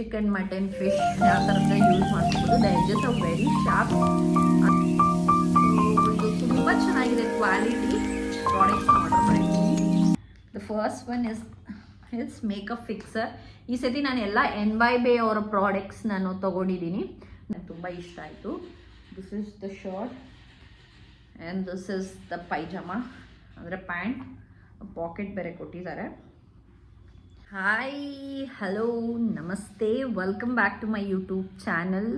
Chicken, mutton, fish ಯಾವ ಥರದ use ಮಾಡ್ಕೋಬೋದು the is are very sharp ಇದು ತುಂಬ ಚೆನ್ನಾಗಿದೆ ಕ್ವಾಲಿಟಿ ಪ್ರಾಡಕ್ಟ್ ಆರ್ಡರ್ ಮಾಡಿದ್ದೀನಿ. The first one is is makeup fixer ಈ ಸತಿ ನಾನು ಎಲ್ಲ ಎನ್ ಬೈ ಬೇ ಅವರ ಪ್ರಾಡಕ್ಟ್ಸ್ ನಾನು ತೊಗೊಂಡಿದ್ದೀನಿ. ನನಗೆ ತುಂಬ ಇಷ್ಟ ಆಯಿತು. This is the shirt and this is the pyjama ಅಂದರೆ ಪ್ಯಾಂಟ್ ಪಾಕೆಟ್ ಬೇರೆ ಕೊಟ್ಟಿದ್ದಾರೆ. Hi hello namaste welcome back to my YouTube channel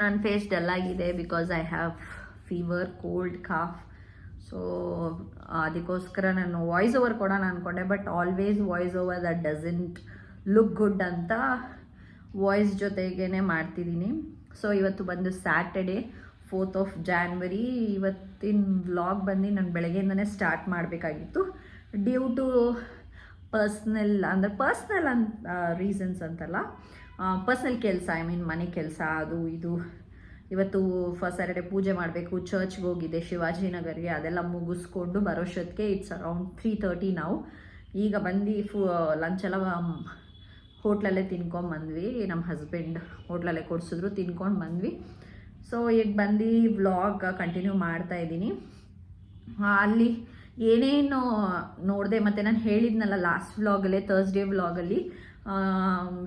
ನನ್ನ ಫೇಸ್ ಡಲ್ ಆಗಿದೆ because I have fever cold cough so ಅದಕ್ಕೋಸ್ಕರ ನಾನು ವಾಯ್ಸ್ ಓವರ್ ಕೊಡೋಣ ಅಂದ್ಕೊಂಡೆ but always voice over that doesn't look good ಅಂತ ವಾಯ್ಸ್ ಜೊತೆಗೇ ಮಾಡ್ತಿದ್ದೀನಿ. ಸೊ ಇವತ್ತು ಬಂದು ಸ್ಯಾಟರ್ಡೇ ಫೋರ್ತ್ ಆಫ್ ಜಾನ್ವರಿ ಇವತ್ತಿನ ವ್ಲಾಗ್ ಬಂದು ನಾನು ಬೆಳಗ್ಗೆಯಿಂದನೇ ಸ್ಟಾರ್ಟ್ ಮಾಡಬೇಕಾಗಿತ್ತು. ಡ್ಯೂ ಟು ಪರ್ಸ್ನಲ್ ಅಂದರೆ ಪರ್ಸ್ನಲ್ ಅಂತ ರೀಸನ್ಸ್ ಅಂತಲ್ಲ. ಪರ್ಸ್ನಲ್ ಕೆಲಸ ಐ ಮೀನ್ ಮನೆ ಕೆಲಸ, ಅದು ಇದು. ಇವತ್ತು ಫಸ್ಟ್ ಸ್ಯಾಟರ್ಡೆ ಪೂಜೆ ಮಾಡಬೇಕು ಚರ್ಚ್ಗೆ ಹೋಗಿದ್ದೆ ಶಿವಾಜಿನಗರ್ಗೆ ಅದೆಲ್ಲ ಮುಗಿಸ್ಕೊಂಡು ಬರೋಷ್ಟೊತ್ತಿಗೆ ಇಟ್ಸ್ ಅರೌಂಡ್ ತ್ರೀ ತರ್ಟಿ ನಾವು ಈಗ ಬಂದು ಫು ಲಂಚ್ ಎಲ್ಲ ತಿನ್ಕೊಂಡು ಬಂದ್ವಿ. ನಮ್ಮ ಹಸ್ಬೆಂಡ್ ಹೋಟ್ಲಲ್ಲೇ ಕೊಡಿಸಿದ್ರು, ತಿನ್ಕೊಂಡು ಬಂದ್ವಿ. ಸೊ ಈಗ ಬಂದು ವ್ಲಾಗ್ ಕಂಟಿನ್ಯೂ ಮಾಡ್ತಾ ಇದ್ದೀನಿ. ಅಲ್ಲಿ ಏನೇನು ನೋಡಿದೆ, ಮತ್ತು ನಾನು ಹೇಳಿದ್ನಲ್ಲ ಲಾಸ್ಟ್ ವ್ಲಾಗಲ್ಲೇ ತರ್ಸ್ಡೇ ವ್ಲಾಗಲ್ಲಿ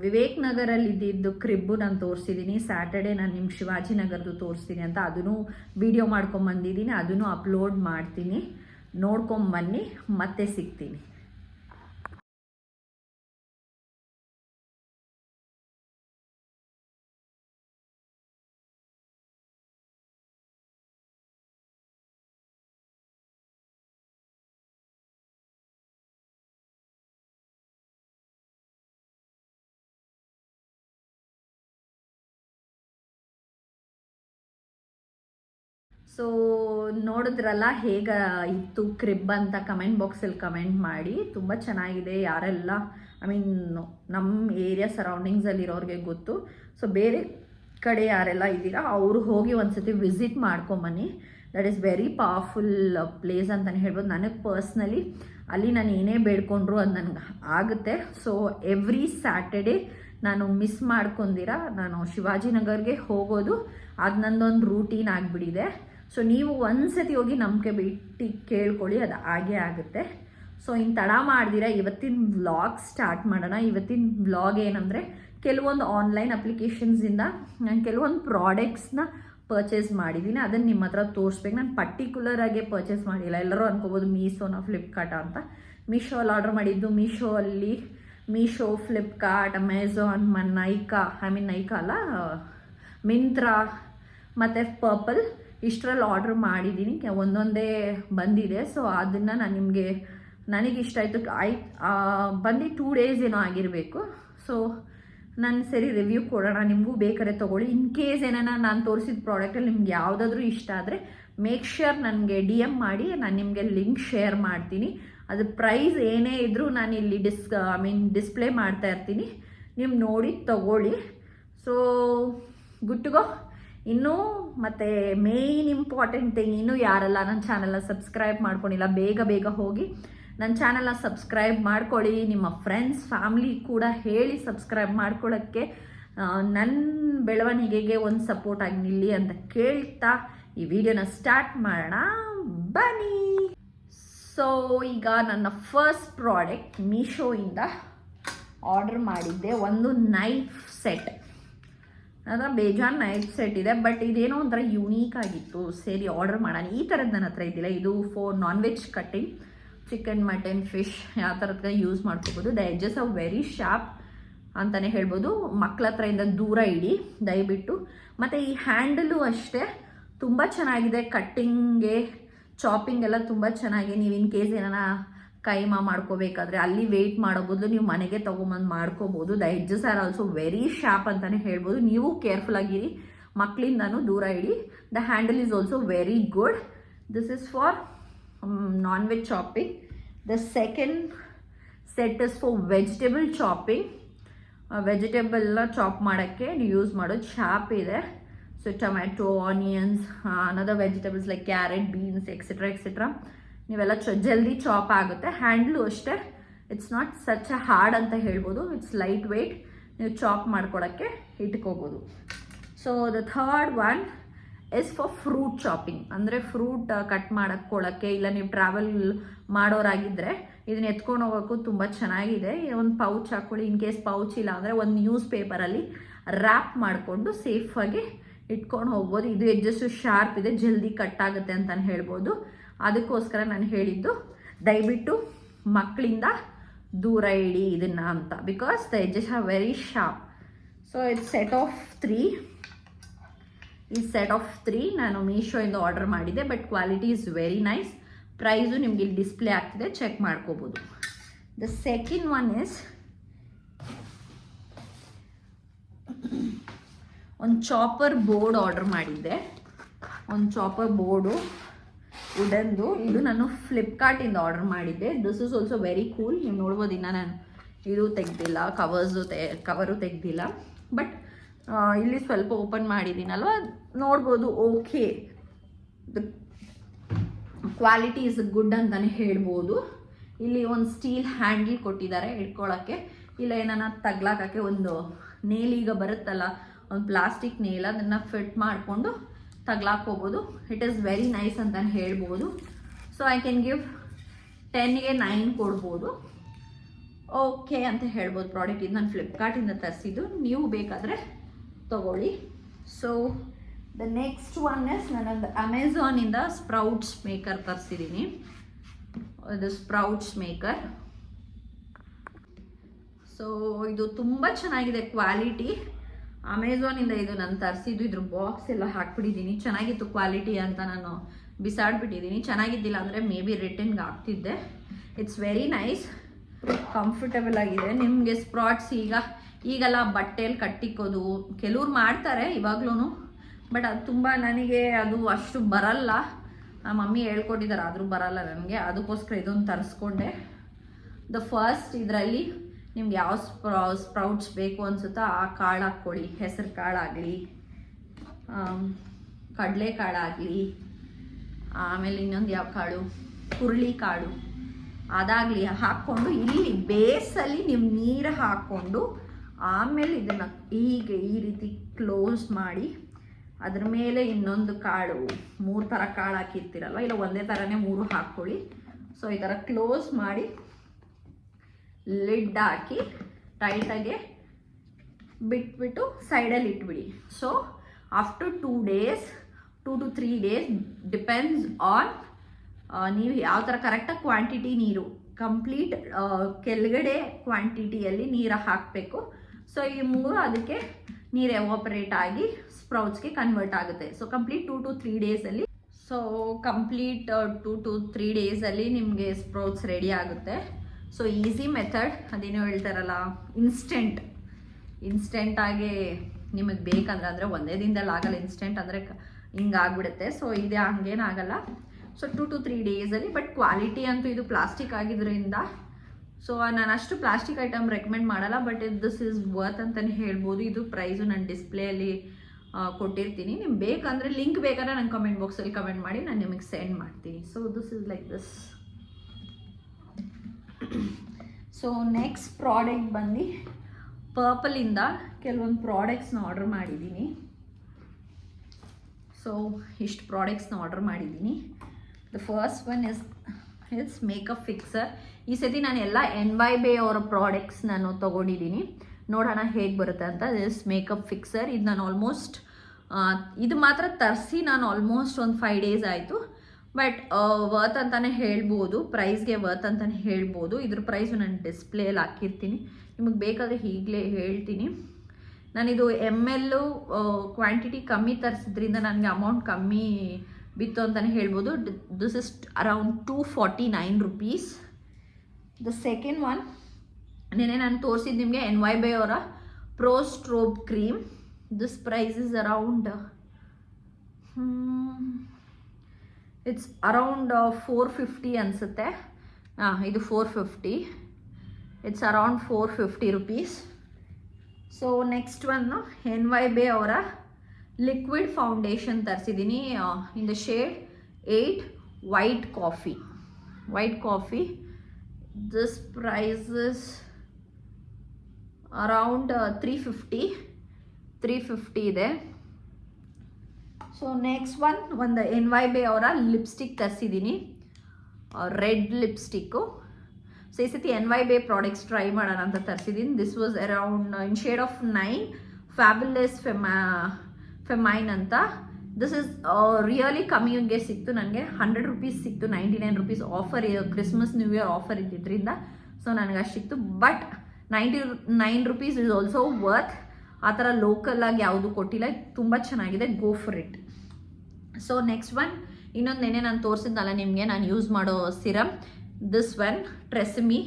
ವಿವೇಕ್ ನಗರಲ್ಲಿ ಇದ್ದಿದ್ದು ಕ್ರಿಬ್ಬು ನಾನು ತೋರಿಸಿದ್ದೀನಿ ಸ್ಯಾಟರ್ಡೆ ನಾನು ನಿಮ್ಮ ಶಿವಾಜಿನಗರದ್ದು ತೋರಿಸ್ತೀನಿ ಅಂತ ಅದನ್ನು ವಿಡಿಯೋ ಮಾಡ್ಕೊಂಬಂದಿದ್ದೀನಿ ಅದನ್ನು ಅಪ್ಲೋಡ್ ಮಾಡ್ತೀನಿ. ನೋಡ್ಕೊಂಬನ್ನಿ ಮತ್ತೆ ಸಿಗ್ತೀನಿ. ಸೊ ನೋಡಿದ್ರಲ್ಲ ಹೇಗ ಇತ್ತು ಕ್ರಿಬ್ ಅಂತ ಕಮೆಂಟ್ ಬಾಕ್ಸಲ್ಲಿ ಕಮೆಂಟ್ ಮಾಡಿ. ತುಂಬ ಚೆನ್ನಾಗಿದೆ ಯಾರೆಲ್ಲ ಐ ಮೀನ್ ನಮ್ಮ ಏರಿಯಾ ಸರೌಂಡಿಂಗ್ಸಲ್ಲಿರೋರಿಗೆ ಗೊತ್ತು. ಸೊ ಬೇರೆ ಕಡೆ ಯಾರೆಲ್ಲ ಇದ್ದೀರಾ, ಅವರು ಹೋಗಿ ಒಂದ್ಸತಿ visit ಮಾಡ್ಕೊಂಬನ್ನಿ. That is very powerful place ಅಂತಲೇ ಹೇಳ್ಬೋದು. ನನಗೆ ಪರ್ಸ್ನಲಿ ಅಲ್ಲಿ ನಾನು ಏನೇ ಬೇಡ್ಕೊಂಡ್ರು ಅದು ನನಗೆ ಆಗುತ್ತೆ. ಸೊ ಎವ್ರಿ ಸ್ಯಾಟರ್ಡೇ ನಾನು ಮಿಸ್ ಮಾಡ್ಕೊಂಡಿರ ನಾನು ಶಿವಾಜಿನಗರ್ಗೆ ಹೋಗೋದು. ಅದು ನಂದೊಂದು ರೂಟೀನ್ ಆಗಿಬಿಟ್ಟಿದೆ. ಸೊ ನೀವು ಒಂದ್ಸತಿ ಹೋಗಿ ನಂಬಿಕೆ ಬಿಟ್ಟು ಕೇಳ್ಕೊಳ್ಳಿ, ಅದು ಹಾಗೇ ಆಗುತ್ತೆ. ಸೊ ಇನ್ನು ತಡ ಮಾಡ್ದಿರ, ಇವತ್ತಿನ ವ್ಲಾಗ್ ಸ್ಟಾರ್ಟ್ ಮಾಡೋಣ. ಇವತ್ತಿನ ವ್ಲಾಗ್ ಏನಂದರೆ, ಕೆಲವೊಂದು ಆನ್ಲೈನ್ ಅಪ್ಲಿಕೇಶನ್ಸಿಂದ ನಾನು ಕೆಲವೊಂದು ಪ್ರಾಡಕ್ಟ್ಸ್ನ ಪರ್ಚೇಸ್ ಮಾಡಿದ್ದೀನಿ ಅದನ್ನು ನಿಮ್ಮ ಹತ್ರ ತೋರಿಸ್ಬೇಕು. ನಾನು ಪರ್ಟಿಕ್ಯುಲರ್ ಆಗಿ ಪರ್ಚೇಸ್ ಮಾಡಿಲ್ಲ. ಎಲ್ಲರೂ ಅನ್ಕೋಬೋದು ಮೀಶೋನ ಫ್ಲಿಪ್ಕಾರ್ಟ್ ಅಂತ. ಮೀಶೋ ಅಲ್ಲಿ ಆರ್ಡರ್ ಮಾಡಿದ್ದು ಮೀಶೋ ಅಲ್ಲಿ. ಮೀಶೋ ಫ್ಲಿಪ್ಕಾರ್ಟ್ ಅಮೆಝಾನ್ ಮ ನೈಕಾ ಐ ಮೀನ್ ನೈಕಾ ಅಲ್ಲ ಮಿಂತ್ರಾ ಮತ್ತು ಪರ್ಪಲ್ ಇಷ್ಟರಲ್ಲಿ ಆರ್ಡ್ರ್ ಮಾಡಿದ್ದೀನಿ ಒಂದೊಂದೇ ಬಂದಿದೆ. ಸೊ ಅದನ್ನು ನಾನು ನಿಮಗೆ ನನಗೆ ಇಷ್ಟ ಆಯಿತು. ಆಯ್ ಬಂದು ಟೂ ಡೇಸ್ ಏನೋ ಆಗಿರಬೇಕು. ಸೊ ನಾನು ಸರಿ ರಿವ್ಯೂ ಕೊಡೋಣ. ನಿಮಗೂ ಬೇಕಾದ್ರೆ ತೊಗೊಳ್ಳಿ. ಇನ್ ಕೇಸ್ ಏನಾನ ನಾನು ತೋರಿಸಿದ ಪ್ರಾಡಕ್ಟಲ್ಲಿ ನಿಮ್ಗೆ ಯಾವುದಾದ್ರೂ ಇಷ್ಟ ಆದರೆ ಮೇಕ್ ಶ್ಯೂರ್ ನನಗೆ ಡಿ ಎಂ ಮಾಡಿ. ನಾನು ನಿಮಗೆ ಲಿಂಕ್ ಶೇರ್ ಮಾಡ್ತೀನಿ. ಅದು ಪ್ರೈಸ್ ಏನೇ ಇದ್ದರೂ ನಾನು ಇಲ್ಲಿ ಡಿಸ್ ಐ ಮೀನ್ ಡಿಸ್ಪ್ಲೇ ಮಾಡ್ತಾ ಇರ್ತೀನಿ. ನೀವು ನೋಡಿ ತಗೊಳ್ಳಿ. ಸೊ ಗುಟ್ಟುಗೋ ಇನ್ನೂ ಮತ್ತು ಮೇನ್ ಇಂಪಾರ್ಟೆಂಟ್ ಥಿಂಗ್ ಇನ್ನೂ ಯಾರೆಲ್ಲ ನನ್ನ ಚಾನಲ್ನ ಸಬ್ಸ್ಕ್ರೈಬ್ ಮಾಡ್ಕೊಂಡಿಲ್ಲ, ಬೇಗ ಬೇಗ ಹೋಗಿ ನನ್ನ ಚಾನಲ್ನ ಸಬ್ಸ್ಕ್ರೈಬ್ ಮಾಡ್ಕೊಳ್ಳಿ. ನಿಮ್ಮ ಫ್ರೆಂಡ್ಸ್ ಫ್ಯಾಮ್ಲಿ ಕೂಡ ಹೇಳಿ ಸಬ್ಸ್ಕ್ರೈಬ್ ಮಾಡ್ಕೊಳ್ಳೋಕ್ಕೆ ನನ್ನ ಬೆಳವಣಿಗೆಗೆ ಒಂದು ಸಪೋರ್ಟ್ ಆಗಿ ನಿಲ್ಲಿ ಅಂತ ಕೇಳ್ತಾ ಈ ವಿಡಿಯೋನ ಸ್ಟಾರ್ಟ್ ಮಾಡೋಣ. ಬನ್ನಿ. ಸೊ ಈಗ ನನ್ನ ಫಸ್ಟ್ ಪ್ರಾಡಕ್ಟ್ ಮೀಶೋಯಿಂದ ಆರ್ಡರ್ ಮಾಡಿದ್ದೆ. ಒಂದು ನೈಫ್ ಸೆಟ್ ಅದರ ಬೇಜಾನ್ ನೈಫ್ ಸೆಟ್ ಇದೆ ಬಟ್ ಇದೇನೋ ಒಂಥರ ಯೂನೀಕ್ ಆಗಿತ್ತು. ಸೇರಿ ಆರ್ಡರ್ ಮಾಡೋಣ ಈ ಥರದ್ದು ನನ್ನ ಹತ್ರ ಇದ್ದಿಲ್ಲ. ಇದು for non veg cutting chicken mutton fish ಯಾವ ಥರದ ಯೂಸ್ ಮಾಡ್ಕೋಬೋದು. The edges are very sharp ಅಂತಲೇ ಹೇಳ್ಬೋದು. ಮಕ್ಳ ಹತ್ರ ಇಂದ ದೂರ ಇಡಿ, ದಯವಿಟ್ಟು. ಮತ್ತು ಈ ಹ್ಯಾಂಡಲು ಅಷ್ಟೇ ತುಂಬ ಚೆನ್ನಾಗಿದೆ. ಕಟ್ಟಿಂಗ್ಗೆ ಚಾಪಿಂಗ್ ಎಲ್ಲ ತುಂಬ ಚೆನ್ನಾಗಿ. ನೀವು ಇನ್ ಕೇಸ್ ಏನಾರ ಕೈಮಾ ಮಾಡ್ಕೋಬೇಕಾದ್ರೆ ಅಲ್ಲಿ ವೆಯ್ಟ್ ಮಾಡೋ ಬದಲು ನೀವು ಮನೆಗೆ ತೊಗೊಂಬಂದು ಮಾಡ್ಕೋಬೋದು. The edges are also very sharp ಅಂತಲೇ ಹೇಳ್ಬೋದು. ನೀವು ಕೇರ್ಫುಲ್ ಆಗಿರಿ. ಮಕ್ಕಳಿಂದನೂ ದೂರ ಇಡಿ the handle is also very good this is for non veg chopping the second set is for vegetable chopping ವೆಜಿಟೇಬಲ್ನ chop ಮಾಡೋಕ್ಕೆ ಯೂಸ್ ಮಾಡೋ ಶಾಪ್ ಇದೆ. So tomato onions another vegetables like carrot beans etcetera etcetera ನೀವೆಲ್ಲ ಚ ಜಲ್ದಿ chop ಆಗುತ್ತೆ. Handle ಅಷ್ಟೇ. It's not such a hard ಅಂತ ಹೇಳ್ಬೋದು. ಇಟ್ಸ್ ಲೈಟ್ ವೆಯ್ಟ್ ನೀವು ಚಾಪ್ ಮಾಡ್ಕೊಳಕ್ಕೆ ಇಟ್ಕೋಬೋದು. So the third one is for fruit chopping ಅಂದರೆ ಫ್ರೂಟ್ ಕಟ್ ಮಾಡಕ್ಕೊಳಕ್ಕೆ ಇಲ್ಲ ನೀವು ಟ್ರಾವೆಲ್ ಮಾಡೋರಾಗಿದ್ದರೆ ಇದನ್ನ ಎತ್ಕೊಂಡು ಹೋಗೋಕ್ಕೂ ತುಂಬ ಚೆನ್ನಾಗಿದೆ. ಒಂದು ಪೌಚ್ ಹಾಕ್ಕೊಳ್ಳಿ ಇನ್ ಕೇಸ್ ಪೌಚ್ ಇಲ್ಲ ಅಂದರೆ ಒಂದು ನ್ಯೂಸ್ ಪೇಪರಲ್ಲಿ ರ್ಯಾಪ್ ಮಾಡಿಕೊಂಡು ಸೇಫಾಗಿ ಇಟ್ಕೊಂಡು ಹೋಗ್ಬೋದು. ಇದು ಎಜ್ಜಸ್ಟು ಶಾರ್ಪ್ ಇದೆ. ಜಲ್ದಿ ಕಟ್ ಆಗುತ್ತೆ ಅಂತಲೇ ಹೇಳ್ಬೋದು. ಅದಕ್ಕೋಸ್ಕರ ನಾನು ಹೇಳಿದ್ದು, ದಯವಿಟ್ಟು ಮಕ್ಕಳಿಂದ ದೂರ ಇಡಿ ಇದನ್ನು ಅಂತ. Because the edges are very sharp so it's set of three ಈ ಸೆಟ್ ಆಫ್ ತ್ರೀ ನಾನು ಮೀಶೋಯಿಂದ ಆರ್ಡರ್ ಮಾಡಿದ್ದೆ but quality is very nice price ನಿಮಗೆ ಇಲ್ಲಿ ಡಿಸ್ಪ್ಲೇ ಆಗ್ತಿದೆ ಚೆಕ್ ಮಾಡ್ಕೋಬೋದು. ದ ಸೆಕೆಂಡ್ ಒನ್ ಇಸ್ ಒಂದು ಚಾಪರ್ ಬೋರ್ಡ್ ಆರ್ಡರ್ ಮಾಡಿದ್ದೆ. ಒಂದು ಚಾಪರ್ ಬೋರ್ಡು ವುಡನ್ದು ಇದು ನಾನು ಫ್ಲಿಪ್ಕಾರ್ಟಿಂದ ಆರ್ಡರ್ ಮಾಡಿದ್ದೆ. This is also very cool ನೀವು ನೋಡ್ಬೋದು, ಇನ್ನು ನಾನು ಇದು ತೆಗ್ದಿಲ್ಲ ಕವರ್ಸು ತೆ ಕವರು ತೆಗ್ದಿಲ್ಲ. ಬಟ್ ಇಲ್ಲಿ ಸ್ವಲ್ಪ ಓಪನ್ ಮಾಡಿದ್ದೀನಲ್ವ? ನೋಡ್ಬೋದು ಓಕೆ ಕ್ವಾಲಿಟಿ ಇಸ್ ಗುಡ್ ಅಂತಲೇ ಹೇಳ್ಬೋದು. ಇಲ್ಲಿ ಒಂದು ಸ್ಟೀಲ್ ಹ್ಯಾಂಡಲ್ ಕೊಟ್ಟಿದ್ದಾರೆ ಇಟ್ಕೊಳ್ಳೋಕ್ಕೆ ಇಲ್ಲ, ಏನಾನ ತಗ್ಲಾಕಕ್ಕೆ ಒಂದು ನೇಲ್ ಈಗ ಬರುತ್ತಲ್ಲ, ಒಂದು ಪ್ಲಾಸ್ಟಿಕ್ ನೇಲ್ ಅದನ್ನು ಫಿಟ್ ಮಾಡಿಕೊಂಡು ತಗ್ಲಾಕೋಬೋದು ಇಟ್ ಈಸ್ ವೆರಿ ನೈಸ್ ಅಂತಲೇ ಹೇಳ್ಬೋದು. ಸೊ ಐ ಕ್ಯಾನ್ ಗಿವ್ ಟೆನ್ಗೆ ನೈನ್ ಕೊಡ್ಬೋದು. ಓಕೆ ಅಂತ ಹೇಳ್ಬೋದು ಪ್ರಾಡಕ್ಟ್ ಇದು. ನಾನು ಫ್ಲಿಪ್ಕಾರ್ಟಿಂದ ತರಿಸಿದ್ದು. ನೀವು ಬೇಕಾದರೆ ತಗೊಳ್ಳಿ. So the next one is ನಾನೊಂದು ಅಮೆಝಾನಿಂದ ಸ್ಪ್ರೌಟ್ಸ್ ಮೇಕರ್ ತರಿಸಿದ್ದೀನಿ. ಇದು ಸ್ಪ್ರೌಟ್ಸ್ ಮೇಕರ್ ಸೊ ಇದು ತುಂಬ ಚೆನ್ನಾಗಿದೆ ಕ್ವಾಲಿಟಿ ಅಮೆಝಾನಿಂದ ಇದು ನಾನು ತರಿಸಿದ್ದು, ಇದ್ರ ಬಾಕ್ಸ್ ಎಲ್ಲ ಹಾಕ್ಬಿಟ್ಟಿದ್ದೀನಿ ಚೆನ್ನಾಗಿತ್ತು ಕ್ವಾಲಿಟಿ ಅಂತ ನಾನು ಬಿಸಾಡ್ಬಿಟ್ಟಿದ್ದೀನಿ ಚೆನ್ನಾಗಿದ್ದಿಲ್ಲ ಅಂದರೆ ಮೇ ಬಿ ರಿಟರ್ನ್ಗೆ ಆಗ್ತಿದ್ದೆ ಇಟ್ಸ್ ವೆರಿ ನೈಸ್ ಕಂಫರ್ಟಬಲ್ ಆಗಿದೆ. ನಿಮಗೆ ಸ್ಪ್ರಾಟ್ಸ್ ಈಗ, ಈಗೆಲ್ಲ ಬಟ್ಟೆಯಲ್ಲಿ ಕಟ್ಟಿಕ್ಕೋದು, ಕೆಲವ್ರು ಮಾಡ್ತಾರೆ ಇವಾಗ್ಲೂ ಬಟ್ ಅದು ತುಂಬ ನನಗೆ ಅದು ಅಷ್ಟು ಬರಲ್ಲ. ಮಮ್ಮಿ ಹೇಳ್ಕೊಟ್ಟಿದ್ದಾರೆ ಆದರೂ ಬರಲ್ಲ ನನಗೆ. ಅದಕ್ಕೋಸ್ಕರ ಇದೊಂದು ತರಿಸ್ಕೊಂಡೆ. ದ ಫಸ್ಟ್ ಇದರಲ್ಲಿ ನಿಮ್ಗೆ ಯಾವ ಸ್ಪ್ರೌ, ಸ್ಪ್ರೌಟ್ಸ್ ಬೇಕು ಅನಿಸುತ್ತೋ ಆ ಕಾಳು ಹಾಕ್ಕೊಳ್ಳಿ. ಹೆಸರು ಕಾಳಾಗಲಿ ಕಡಲೆ ಕಾಳಾಗಲಿ ಆಮೇಲೆ ಇನ್ನೊಂದು ಯಾವ ಕಾಳು? ಹುರುಳಿ ಕಾಳು. ಅದಾಗಲಿ ಹಾಕ್ಕೊಂಡು ಇಲ್ಲಿ ಬೇಸಲ್ಲಿ ನಿಮ್ಮ ನೀರು ಹಾಕ್ಕೊಂಡು ಆಮೇಲೆ ಇದನ್ನು ಹೀಗೆ ಈ ರೀತಿ ಕ್ಲೋಸ್ ಮಾಡಿ ಅದ್ರ ಮೇಲೆ ಇನ್ನೊಂದು ಕಾಳು, ಮೂರು ಥರ ಕಾಳು ಹಾಕಿರ್ತೀರಲ್ವ? ಇಲ್ಲ ಒಂದೇ ಥರನೇ ಮೂರು ಹಾಕ್ಕೊಳ್ಳಿ. ಸೊ, ಈ ಥರ ಕ್ಲೋಸ್ ಮಾಡಿ ಲಿಡ್ ಹಾಕಿ ಟೈಟಾಗೆ ಬಿಟ್ಬಿಟ್ಟು ಸೈಡಲ್ಲಿ ಇಟ್ಬಿಡಿ. So after two days two to three days depends on ನೀವು ಯಾವ ಥರ ಕರೆಕ್ಟಾಗಿ ಕ್ವಾಂಟಿಟಿ ನೀರು ಕಂಪ್ಲೀಟ್ ಕೆಳಗಡೆ ಕ್ವಾಂಟಿಟಿಯಲ್ಲಿ ನೀರು ಹಾಕಬೇಕು. ಸೊ ಈ ಮೂರು ಅದಕ್ಕೆ ನೀರು ಎವಾಪರೇಟ್ ಆಗಿ ಸ್ಪ್ರೌಟ್ಸ್ಗೆ ಕನ್ವರ್ಟ್ ಆಗುತ್ತೆ. So complete two to three ಡೇಸಲ್ಲಿ so complete two to three ಡೇಸಲ್ಲಿ ನಿಮಗೆ ಸ್ಪ್ರೌಟ್ಸ್ ರೆಡಿ ಆಗುತ್ತೆ. ಸೊ ಈಸಿ ಮೆಥಡ್ ಅದೇನೋ ಹೇಳ್ತಾರಲ್ಲ ಇನ್ಸ್ಟೆಂಟ್ ಇನ್ಸ್ಟೆಂಟಾಗಿ ನಿಮಗೆ ಬೇಕಂದ್ರೆ ಅಂದರೆ ಒಂದೇ ದಿನದಲ್ಲಿ ಆಗಲ್ಲ. ಇನ್ಸ್ಟೆಂಟ್ ಅಂದರೆ ಹಿಂಗೆ ಆಗ್ಬಿಡುತ್ತೆ. ಸೊ ಇದೆ ಹಂಗೇನಾಗಲ್ಲ ಸೊ ಟು ಟು ತ್ರೀ ಡೇಸಲ್ಲಿ ಬಟ್ ಕ್ವಾಲಿಟಿ ಅಂತೂ ಇದು ಪ್ಲಾಸ್ಟಿಕ್ ಆಗಿದ್ದರಿಂದ ಸೊ ನಾನು ಅಷ್ಟು ಪ್ಲಾಸ್ಟಿಕ್ ಐಟಮ್ ರೆಕಮೆಂಡ್ ಮಾಡಲ್ಲ ಬಟ್ ದಿಸ್ ಇಸ್ ವರ್ತ್ ಅಂತಲೇ ಹೇಳ್ಬೋದು. ಇದು ಪ್ರೈಸು ನಾನು ಡಿಸ್ಪ್ಲೇಯಲ್ಲಿ ಕೊಟ್ಟಿರ್ತೀನಿ. ನಿಮ್ಗೆ ಬೇಕಂದರೆ ಲಿಂಕ್ ಬೇಕಾದ್ರೆ ನಂಗೆ ಕಮೆಂಟ್ ಬಾಕ್ಸಲ್ಲಿ ಕಮೆಂಟ್ ಮಾಡಿ, ನಾನು ನಿಮಗೆ ಸೆಂಡ್ ಮಾಡ್ತೀನಿ. So this is like this so next product ಬಂದು. ಪರ್ಪಲಿಂದ ಕೆಲವೊಂದು ಪ್ರಾಡಕ್ಟ್ಸ್ನ ಆರ್ಡರ್ ಮಾಡಿದ್ದೀನಿ. ಸೊ ಇಷ್ಟು ಪ್ರಾಡಕ್ಟ್ಸ್ನ ಆರ್ಡರ್ ಮಾಡಿದ್ದೀನಿ. The first one is is makeup fixer ಈ ಸತಿ ನಾನು ಎಲ್ಲ ಎನ್ ವೈ ಬೇ ಅವರ ಪ್ರಾಡಕ್ಟ್ಸ್ ನಾನು ತೊಗೊಂಡಿದ್ದೀನಿ. ನೋಡೋಣ ಹೇಗೆ ಬರುತ್ತೆ ಅಂತ. ಇಸ್ ಮೇಕಪ್ ಫಿಕ್ಸರ್ ಇದು ನಾನು ಆಲ್ಮೋಸ್ಟ್ ಇದು ಮಾತ್ರ ತರಿಸಿ ನಾನು ಆಲ್ಮೋಸ್ಟ್ ಒಂದು ಫೈವ್ ಡೇಸ್ ಆಯಿತು. ಬಟ್ ವರ್ತ್ ಅಂತಲೇ ಹೇಳ್ಬೋದು ಪ್ರೈಸ್ಗೆ ವರ್ತ್ ಅಂತಲೇ ಹೇಳ್ಬೋದು. ಇದ್ರ ಪ್ರೈಸು ನಾನು ಡಿಸ್ಪ್ಲೇಲಿ ಹಾಕಿರ್ತೀನಿ. ನಿಮಗೆ ಬೇಕಾದರೆ ಈಗಲೇ ಹೇಳ್ತೀನಿ. ನಾನಿದು ಎಂ ಎಲ್ಲು ಕ್ವಾಂಟಿಟಿ ಕಮ್ಮಿ ತರಿಸಿದ್ರಿಂದ ನನಗೆ ಅಮೌಂಟ್ ಕಮ್ಮಿ ಬಿತ್ತು ಅಂತಲೇ ಹೇಳ್ಬೋದು. This is around two forty nine rupees the second one ನೆನೆ ನಾನು ತೋರಿಸಿದ್ದು ನಿಮಗೆ ಎನ್ ವೈ ಬೈ ಅವರ pro strobe cream this price is around it's around four fifty ಅನಿಸುತ್ತೆ. ಹಾಂ ಇದು four fifty it's around four fifty rupees so next ಒಂದು N Y Bae ಅವರ liquid foundation ತರಿಸಿದ್ದೀನಿ in the shade eight white coffee white coffee this prices around three fifty three fifty ಇದೆ. So next one ಒಂದು N Y Bae ಅವರ lipstick ತರಿಸಿದ್ದೀನಿ red lipstick so ಈ ಸತಿ N Y Bae products try ಮಾಡೋಣ ಅಂತ ತರಿಸಿದ್ದೀನಿ this was around in shade of nine fabulous fem feminine ಅಂತ. This is really ಕಮ್ಮಿಗೆ ಸಿಕ್ತು ನನಗೆ ಹಂಡ್ರೆಡ್ ರುಪೀಸ್ ಸಿಕ್ತು ninety nine rupees offer Christmas new year offer ಇದ್ದಿದ್ದರಿಂದ ಸೊ ನನಗೆ ಅಷ್ಟು ಸಿಕ್ತು. But ninety nine rupees is also worth ಆ ಥರ ಲೋಕಲ್ ಆಗಿ ಯಾವುದು ಕೊಟ್ಟಿಲ್ಲ ತುಂಬ ಚೆನ್ನಾಗಿದೆ go for it so next one ಇನ್ನೊಂದು ನೆನೆ ನಾನು ತೋರಿಸಿದ್ನಲ್ಲ ನಿಮಗೆ, ನಾನು ಯೂಸ್ ಮಾಡೋ ಸಿರಮ್ ದಿಸ್ ಒನ್ ಟ್ರೆಸ್ಮಿ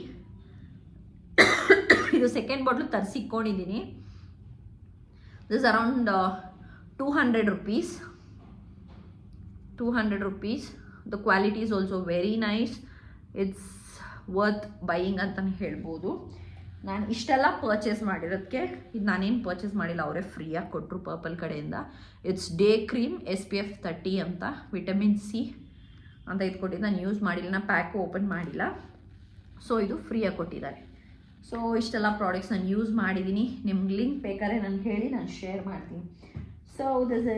ಇದು second bottle ತರಿಸಿಕೊಂಡಿದ್ದೀನಿ this around two hundred rupees two hundred rupees the quality is also very nice it's worth buying ಅಂತಲೇ ಹೇಳ್ಬೋದು. ನಾನು ಇಷ್ಟೆಲ್ಲ ಪರ್ಚೇಸ್ ಮಾಡಿರೋದಕ್ಕೆ ಇದು ನಾನೇನು ಪರ್ಚೇಸ್ ಮಾಡಿಲ್ಲ, ಅವರೇ ಫ್ರೀಯಾಗಿ ಕೊಟ್ಟರು ಪರ್ಪಲ್ ಕಡೆಯಿಂದ. It's day cream S P F thirty ಅಂತ ವಿಟಮಿನ್ ಸಿ ಅಂತ ಇದು ಕೊಟ್ಟಿದ್ದು ನಾನು ಯೂಸ್ ಮಾಡಿಲ್ಲ, ನಾನು ಪ್ಯಾಕು ಓಪನ್ ಮಾಡಿಲ್ಲ. ಸೊ ಇದು ಫ್ರೀಯಾಗಿ ಕೊಟ್ಟಿದ್ದಾರೆ. ಸೊ ಇಷ್ಟೆಲ್ಲ ಪ್ರಾಡಕ್ಟ್ಸ್ ನಾನು ಯೂಸ್ ಮಾಡಿದ್ದೀನಿ ನಿಮ್ಗೆ ಲಿಂಕ್ ಬೇಕಾದ್ರೆ ನಾನು ಹೇಳಿ, ನಾನು ಶೇರ್ ಮಾಡ್ತೀನಿ. ಸೊ ದಿಸ್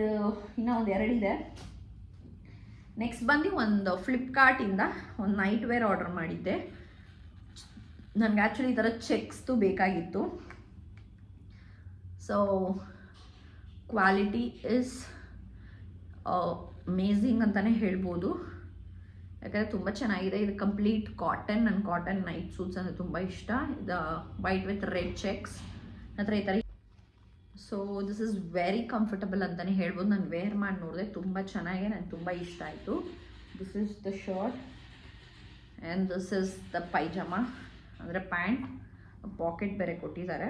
ಇನ್ನೂ ಒಂದು ಎರಡಿದೆ ನೆಕ್ಸ್ಟ್ ಬಂದು ಒಂದು ಫ್ಲಿಪ್ಕಾರ್ಟಿಂದ ಒಂದು ನೈಟ್ ವೇರ್ ಆರ್ಡರ್ ಮಾಡಿದ್ದೆ. ನನಗೆ ಆ್ಯಕ್ಚುಲಿ ಈ ಥರ ಚೆಕ್ಸ್ದು ಬೇಕಾಗಿತ್ತು. ಸೊ ಕ್ವಾಲಿಟಿ ಇಸ್ ಅಮೇಝಿಂಗ್ ಅಂತಲೇ ಹೇಳ್ಬೋದು. ಯಾಕಂದರೆ ತುಂಬ ಚೆನ್ನಾಗಿದೆ. ಇದು ಕಂಪ್ಲೀಟ್ ಕಾಟನ್ ನನ್ನ ಕಾಟನ್ ನೈಟ್ ಸೂಟ್ಸ್ ಅಂದರೆ ತುಂಬ ಇಷ್ಟ. ಇದು ವೈಟ್ ವಿತ್ ರೆಡ್ ಚೆಕ್ಸ್ ಹತ್ರ ಈ ಥರ so this is very comfortable ಅಂತಲೇ ಹೇಳ್ಬೋದು. ನಾನು ವೇರ್ ಮಾಡಿ ನೋಡಿದೆ ತುಂಬ ಚೆನ್ನಾಗಿ ನನಗೆ ತುಂಬ ಇಷ್ಟ ಆಯಿತು. This is the shirt and this is the pyjama ಅಂದರೆ ಪ್ಯಾಂಟ್, ಪಾಕೆಟ್ ಬೇರೆ ಕೊಟ್ಟಿದ್ದಾರೆ.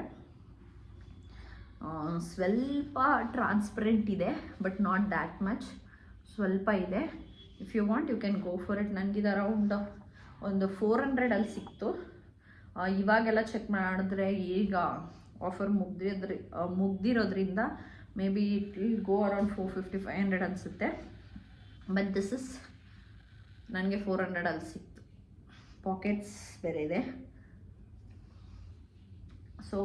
ಸ್ವಲ್ಪ ಟ್ರಾನ್ಸ್ಪರೆಂಟ್ ಇದೆ ಬಟ್ ನಾಟ್ ದ್ಯಾಟ್ ಮಚ್ ಸ್ವಲ್ಪ ಇದೆ. If you want you can go for it ನನಗಿದು ಅರೌಂಡ್ ಒಂದು ಫೋರ್ ಹಂಡ್ರೆಡಲ್ಲಿ ಸಿಕ್ತು. ಇವಾಗೆಲ್ಲ ಚೆಕ್ ಮಾಡಿದ್ರೆ ಈಗ ಆಫರ್ ಮುಗ್ದಿದ್ರಿ ಮುಗ್ದಿರೋದ್ರಿಂದ may be it will go around four fifty five hundred ಅನಿಸುತ್ತೆ ಬಟ್ ದಿಸ್ ಇಸ್ ನನಗೆ ಫೋರ್ ಹಂಡ್ರೆಡಲ್ಲಿ ಸಿಕ್ತು. ಪಾಕೆಟ್ಸ್ ಬೇರೆ ಇದೆ. ಸೊ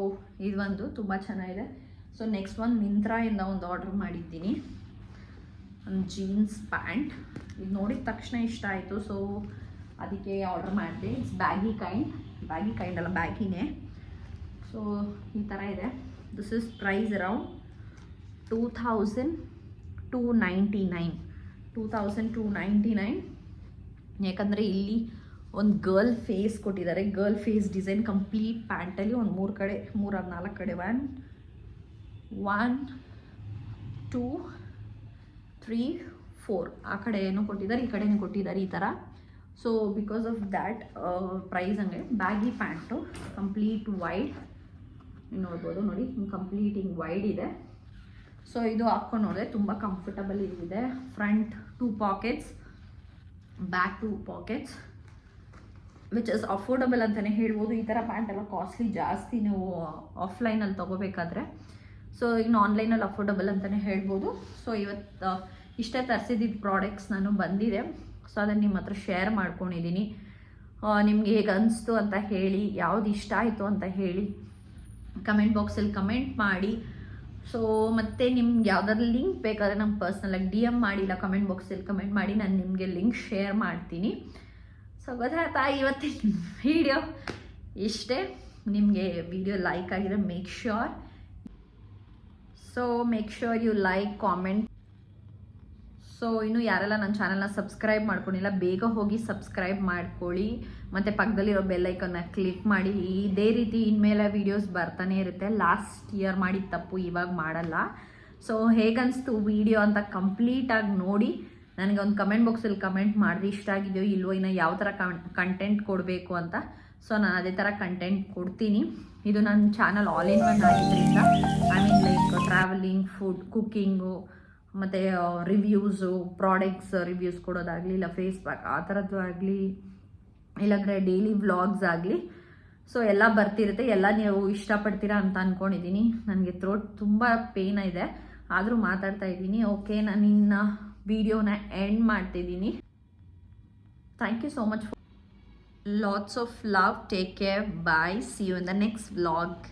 ಇದು ಒಂದು ತುಂಬ ಚೆನ್ನಾಗಿದೆ. ಸೊ ನೆಕ್ಸ್ಟ್ ಒಂದು ಮಿಂತ್ರಾಯಿಂದ ಒಂದು ಆರ್ಡ್ರ್ ಮಾಡಿದ್ದೀನಿ. ಒಂದು ಜೀನ್ಸ್ ಪ್ಯಾಂಟ್ ಇದು ನೋಡಿದ ತಕ್ಷಣ ಇಷ್ಟ ಆಯಿತು. ಸೊ ಅದಕ್ಕೆ ಆರ್ಡ್ರ್ ಮಾಡಿದೆ. It's baggy kind baggy kind ಅಲ್ಲ ಬ್ಯಾಗಿನೇ ಸೊ ಈ ಥರ ಇದೆ. This is price around two thousand two ninety nine two thousand two ninety nine ಯಾಕಂದರೆ ಇಲ್ಲಿ ಒಂದು ಗರ್ಲ್ ಫೇಸ್ ಕೊಟ್ಟಿದ್ದಾರೆ. ಗರ್ಲ್ ಫೇಸ್ ಡಿಸೈನ್ ಕಂಪ್ಲೀಟ್ ಪ್ಯಾಂಟಲ್ಲಿ ಒಂದು ಮೂರು ಕಡೆ, ಮೂರು ನಾಲ್ಕು ಕಡೆ. One one two three four ಆ ಕಡೆ ಏನೋ ಕೊಟ್ಟಿದ್ದಾರೆ, ಈ ಕಡೆನೂ ಕೊಟ್ಟಿದ್ದಾರೆ ಈ ಥರ so because of that price ಹಂಗೆ. ಬ್ಯಾಗಿ ಪ್ಯಾಂಟು ಕಂಪ್ಲೀಟ್ ವೈಡ್ ನೋಡ್ಬೋದು, ನೋಡಿ ಕಂಪ್ಲೀಟ್ ಹಿಂಗೆ ವೈಡ್ ಇದೆ. ಸೊ ಇದು ಹಾಕ್ಕೊಂಡು ನೋಡಿದ್ರೆ ತುಂಬ ಕಂಫರ್ಟಬಲ್ ಇದೆ front two pockets back two pockets which is affordable ಅಂತಲೇ ಹೇಳ್ಬೋದು. ಈ ಥರ ಪ್ಯಾಂಟ್ ಎಲ್ಲ ಕಾಸ್ಟ್ಲಿ ಜಾಸ್ತಿ ನೀವು ಆಫ್ಲೈನಲ್ಲಿ ತೊಗೋಬೇಕಾದ್ರೆ. ಸೊ ಇನ್ನು ಆನ್ಲೈನಲ್ಲಿ ಅಫೋರ್ಡಬಲ್ ಅಂತಲೇ ಹೇಳ್ಬೋದು. ಸೊ ಇವತ್ತು ಇಷ್ಟೇ ತರಿಸಿದ್ದು ಪ್ರಾಡಕ್ಟ್ಸ್ ನಾನು ಬಂದಿದೆ. ಸೊ ಅದನ್ನು ನಿಮ್ಮ ಹತ್ರ ಶೇರ್ ಮಾಡ್ಕೊಂಡಿದ್ದೀನಿ ನಿಮಗೆ ಹೇಗೆ ಅನಿಸ್ತು ಅಂತ ಹೇಳಿ, ಯಾವ್ದು ಇಷ್ಟ ಆಯಿತು ಅಂತ ಹೇಳಿ ಕಮೆಂಟ್ ಬಾಕ್ಸಲ್ಲಿ ಕಮೆಂಟ್ ಮಾಡಿ. ಸೊ ಮತ್ತು ನಿಮ್ಗೆ ಯಾವುದಾದ್ರು ಲಿಂಕ್ ಬೇಕಾದರೆ ನಮ್ಮ ಪರ್ಸ್ನಲಾಗಿ ಡಿ ಎಂ ಮಾಡಿ, ಇಲ್ಲ ಕಮೆಂಟ್ ಬಾಕ್ಸಲ್ಲಿ ಕಮೆಂಟ್ ಮಾಡಿ, ನಾನು ನಿಮಗೆ ಲಿಂಕ್ ಶೇರ್ ಮಾಡ್ತೀನಿ. ಸೊ ತಾಯಿ ಇವತ್ತಿನ ವಿಡಿಯೋ ಇಷ್ಟೇ. ನಿಮಗೆ ವಿಡಿಯೋ ಲೈಕ್ ಆಗಿರೋ make sure so make sure you like comment so ಇನ್ನು ಯಾರೆಲ್ಲ ನನ್ನ ಚಾನಲ್ನ ಸಬ್ಸ್ಕ್ರೈಬ್ ಮಾಡ್ಕೊಂಡಿಲ್ಲ, ಬೇಗ ಹೋಗಿ ಸಬ್ಸ್ಕ್ರೈಬ್ ಮಾಡ್ಕೊಳ್ಳಿ. ಮತ್ತು ಪಕ್ಕದಲ್ಲಿರೋ ಬೆಲ್ಲೈಕನ್ನ ಕ್ಲಿಕ್ ಮಾಡಿ. ಇದೇ ರೀತಿ ಇನ್ಮೇಲೆ ವೀಡಿಯೋಸ್ ಬರ್ತಾನೆ ಇರುತ್ತೆ. ಲಾಸ್ಟ್ ಇಯರ್ ಮಾಡಿದ ತಪ್ಪು ಇವಾಗ ಮಾಡಲ್ಲ. ಸೊ ಹೇಗನ್ನಿಸ್ತು ವಿಡಿಯೋ ಅಂತ ಕಂಪ್ಲೀಟಾಗಿ ನೋಡಿ. ನನಗೆ ಒಂದು ಕಮೆಂಟ್ ಬಾಕ್ಸಲ್ಲಿ ಕಮೆಂಟ್ ಮಾಡಿದ್ರೆ ಇಷ್ಟ ಆಗಿದೆಯೋ ಇಲ್ವೋ ಇನ್ನು ಯಾವ ಥರ ಕಂಟೆಂಟ್ ಕೊಡಬೇಕು ಅಂತ. ಸೊ ನಾನು ಅದೇ ಥರ ಕಂಟೆಂಟ್ ಕೊಡ್ತೀನಿ. ಇದು ನನ್ನ ಚಾನಲ್ ಆಲ್ ಇನ್ ಒನ್ ಆಗಿದ್ದರಿಂದ I mean like travelling food cooking ಮತ್ತು ರಿವ್ಯೂಸು ಪ್ರಾಡಕ್ಟ್ಸ್ ರಿವ್ಯೂಸ್ ಕೊಡೋದಾಗಲಿ, ಇಲ್ಲ ಫೇಸ್ಬುಕ್ ಆ ಥರದ್ದು ಆಗಲಿ ಇಲ್ಲಾಂದರೆ ಡೈಲಿ ವ್ಲಾಗ್ಸ್ ಆಗಲಿ. ಸೊ ಎಲ್ಲ ಬರ್ತಿರುತ್ತೆ. ಎಲ್ಲ ನೀವು ಇಷ್ಟಪಡ್ತೀರಾ ಅಂತ ಅಂದ್ಕೊಂಡಿದ್ದೀನಿ ನನಗೆ ಥ್ರೋಟ್ ತುಂಬ ಪೇನ್ ಇದೆ. ಆದರೂ ಮಾತಾಡ್ತಾ ಇದ್ದೀನಿ. ಓಕೆ ನಾನು ಇನ್ನು ವಿಡಿಯೋನ ಎಂಡ್ ಮಾಡ್ತಿದ್ದೀನಿ thank you so much lots of love take care bye see you in the next vlog